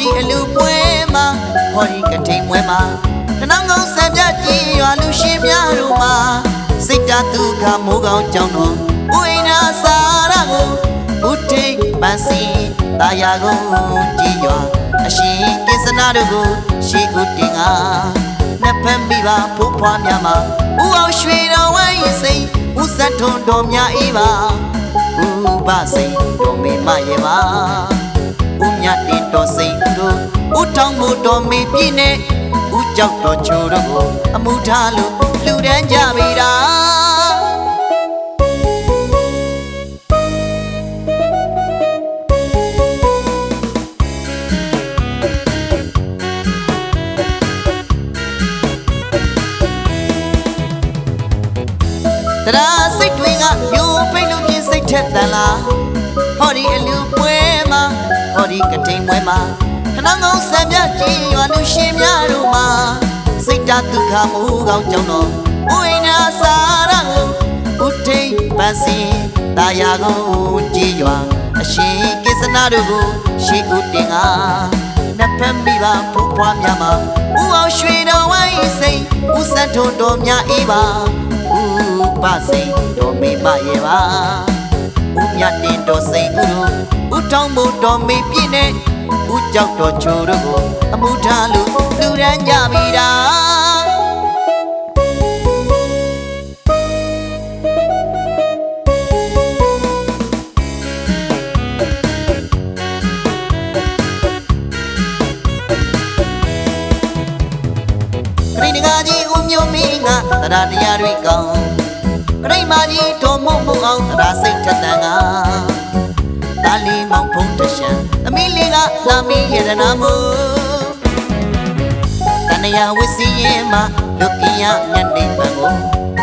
တလားဟောဒီအလူပွဲမှာဟောဒီကတိန်မွဲမှာတနောင်းကောင်းဆံပြကြည်ရွာလူရှင်များတို့မှာစိတ်တဒုက္ခမိုးကောင်းကြောင်းတော်ဥိနာစာရကိုဥထိတ်ပန်းစီတာယာကိုကြည်ရွာအရှင်ကိစ္စနာတို့ကိုရှိခုတင်ကနှစ်ဖက်မိပါဖိုးဖွားများမှာဥအောင်ရွှေတော်ဝိုင်းစိတ်ဥဆက်ထွန်တော်များအေးပါဥပစိန်တော်မေမရဲ့ပါဥမြ တ်တင်တော်စိန်ဥတို့ဥထောင်းမို့တော်မေပြည့်နဲ့ဥကြောက်တော်ချိုတို့ကိုအမှုထားလို့လူတန်းကြပြီတာတရားစိတ်တွေကယိုပိတ်လို့ပြင်းစိတ်ထက်တန်လားဟောဒီအလူပွဲမှာ ဟောဒီကတိန်ပွဲမှာခဏငုံဆံပြကြည်ရွာလူရှင်များတို့မှာစိတ်တဒုက္ခမိုးကောင်းကြောင်းတော်ဥိနာစာရကိုဥထိတ်ပန်းစင်တာယာကိုကြည်ရွာအရှင်ကိစ္စနာတို့ကိုရှိဥတင်ကနှစ်ဖက်မိပါဖူးဖွားများမှာဥအောင်ရွှေတော်ဝိုင်းစိတ်ဥစတ်ထွန်တော်များအေးပါဥပစိန်တော်မေမရဲ့ပါ ဥမြတ်တင်တော်စိန်ဥတို့ဥထောင်းဖို့တော်မေပြည့်နဲ့ဥကြောက်တော်ချိုတို့ကိုအမှုထားလို့လူရန်ကြပြီတာခရိတကာကြီးဦးမျိုးမင်းကသရတရားတွေကောင်း ခရိမာကြီးတော်မို့မို့အောင်သရစိတ်ထက်တန်ကတာလီမောင်ဖုံးတရှံသမီးလေးကလာမီရတနာမို့တဏှာဝစီရင်မှာလူကင်ရမျက်နှိမ်ပံကို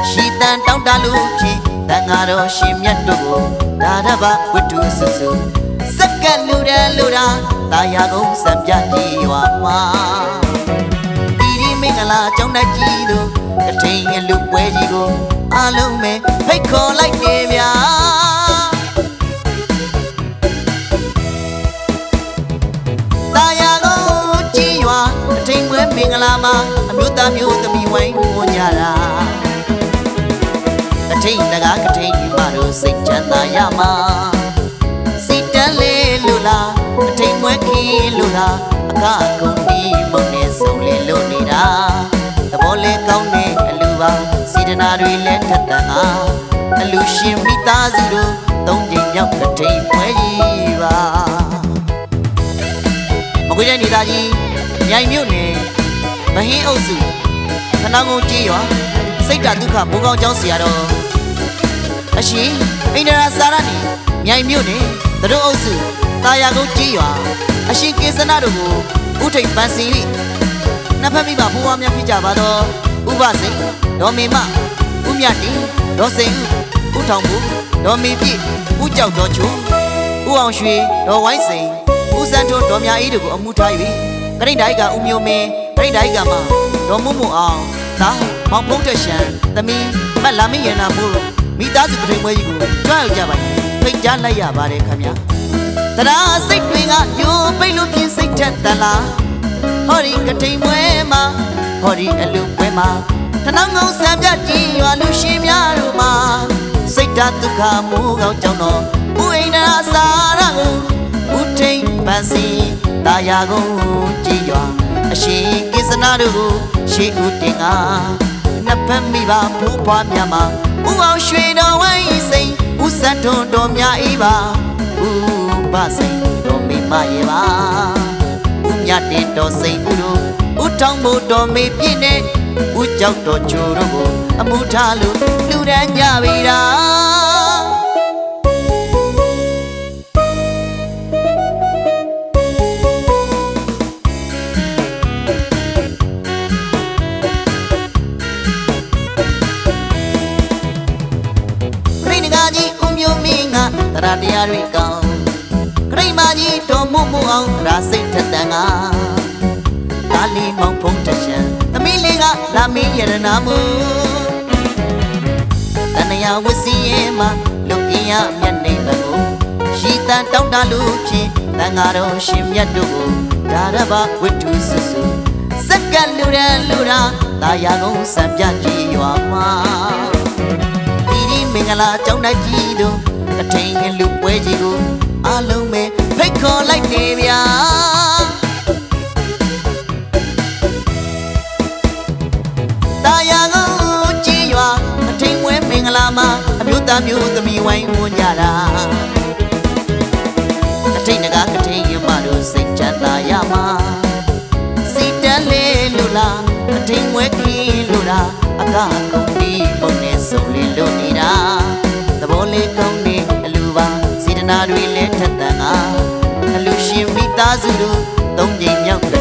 ရှီတန်တောင်းတလူဖြစ်တန်ဃာတော်ရှင်မြတ်တို့ကိုဒါရဘဝတ္ထုဆဆူစက္ကန့်လူရန်လူရာတာယာကုန်းစံပြကြီးရွာမှာတီရီမင်္ဂလာကျောင်းတက်ကြီးတို့ကထိန်အလူပွဲကြီးကို အားလုံးပဲဖိတ်ခေါ်လိုက်နေဗျာတာယာကိုကြည်ရွာကထိန်ပွဲမင်္ဂလာမှာအမျိုးသားမျိုးသမီးဝိုင်းဝင်ကြတာကထိန်တကားကထိန်ဒီမတို့စိတ်ချမ်းသာရမှာစိတ်တန်းလေးလူလားကထိန်ပွဲခီလူလားအကအကုန်ဒီမုံနဲ့ဆုံးလေလို့နေတာ တနာတွေလည်းထက်တန်ငါအလူရှင်မိသားစုတို့သုံးချိန်မြောက်ကထိန်ပွဲကြီးပါမကွေးတဲ့နေသားကြီးမြိုင်မြို့နယ်မဟင်းအုပ်စုခဏငုံကြီးရွာစိတ်ဓာတ်ဒုက္ခဘိုးကောင်းကျောင်းဆရာတော်အရှင်အိန္ဒရာစာရဏီမြိုင်မြို့နယ်သတို့အုပ်စုတာယာကုန်းကြီးရွာအရှင်ကေစနာတို့ကိုဥထိတ်ပန်းစီလိနှစ်ဖက်မိဘဘိုးဘွားများဖြစ်ကြပါတော့ ဥပစိန်ဒေါ်မေမဥမြတ်တီဒေါ်စိန်ဥဥထောင်ဘူးဒေါ်မေပြည့်ဥကြောက်တော်ချိုဥအောင်ရွှေဒေါ်ဝိုင်းစိန်ဥစန်းထွန်းဒေါ်မြအေးတို့ကိုအမှုထား၍ကရိတ်တိုင်းကဥမျိုးမင်းကရိတ်တိုင်းကမှဒေါ်မုံမုံအောင်သာမောင်ဖုံးတက်ရှန်သမီးမတ်လာမင်းရနာမို့မိသားစုကထိန်ပွဲကြီးကိုကြွားရောက်ကြပါရင်ဖိတ်ကြားလိုက်ရပါတယ်ခင်ဗျာတရားစိတ်တွေကယိုပိတ်လို့ပြင်းစိတ်ထက်တလား ဟောဒီကတိမ်ပွဲမှာဟောဒီအလူပွဲမှာထနောင်းငုံဆံပြကြည်ရွာလူရှင်များတို့မှာစိတ်ဓာတ်ဒုက္ခမိုးကောင်းကြောင်းတော်ဥိန္ဒရာစာရကိုဥထိန်ပန်းစီတာယာကိုကြည်ရွာအရှင်ကိစ္စနာတို့ကိုရှေးဥတင်ကနှစ်ဖက်မိပါဖိုးဖွားများမှာဥအောင်ရွှေတော်ဝိုင်းစိန်ဥစတ်ထွန်တော်များအေးပါဥပစိန်တော်မိမရဲ့ပါ ဥမြတ်တင်တော်စိန်ဥတို့ဥထောင်းဖို့တော်မေပြည့်နဲ့ဥကြောက်တော်ချိုတို့ကိုအမှုထားလို့လူရန်ကြပြီတာခရိနဂါကြီးဥမျိုးမင်းကတရားတရားတွေကောင်း ခရိမာကြီးတော်မှုမှုအောင်ရာစိတ်ထက်တန်ကဒါလီမောင်ဖုံးတချံသမီးလေးကလာမင်းရတနာမူတဏှာဝစီရဲ့မှာလူကင်ရမျက်နှိမ်ဘကိုရှိတန်တောင်းတလူဖြင့်တတန်ဃာတော်ရှင်မြတ်တို့ကိုဒါရဘဝိတုစုစုစက္ကလူရန်လူရာတာယာကုန်းစံပြကြီးရွာမှာဒီဒီမင်္ဂလာကျောင်းတိုက်ကြီးတို့အထင်လူပွဲကြီးကို အလုံးပဲဖိတ်ခေါ်လိုက်နေဗျာတာယာကိုကြည်ရွာအထင်ဝဲမင်္ဂလာမှာအမျိုးသားမျိုးသမီးဝိုင်းဝန်းကြတာအထိတ်ငကားကထိန်ရမတို့စိတ်ချမ်းသာရမှာစိတ်တန်းလေးလူလားအထင်ဝဲခီးလူလားအကကုန်ဒီပုံနဲ့စုံလင်းလို့နေတာ နာတွေလည်းထက်သန်တာအလူရှင်မိသားစုတို့သုံးကြိမ်မြောက်က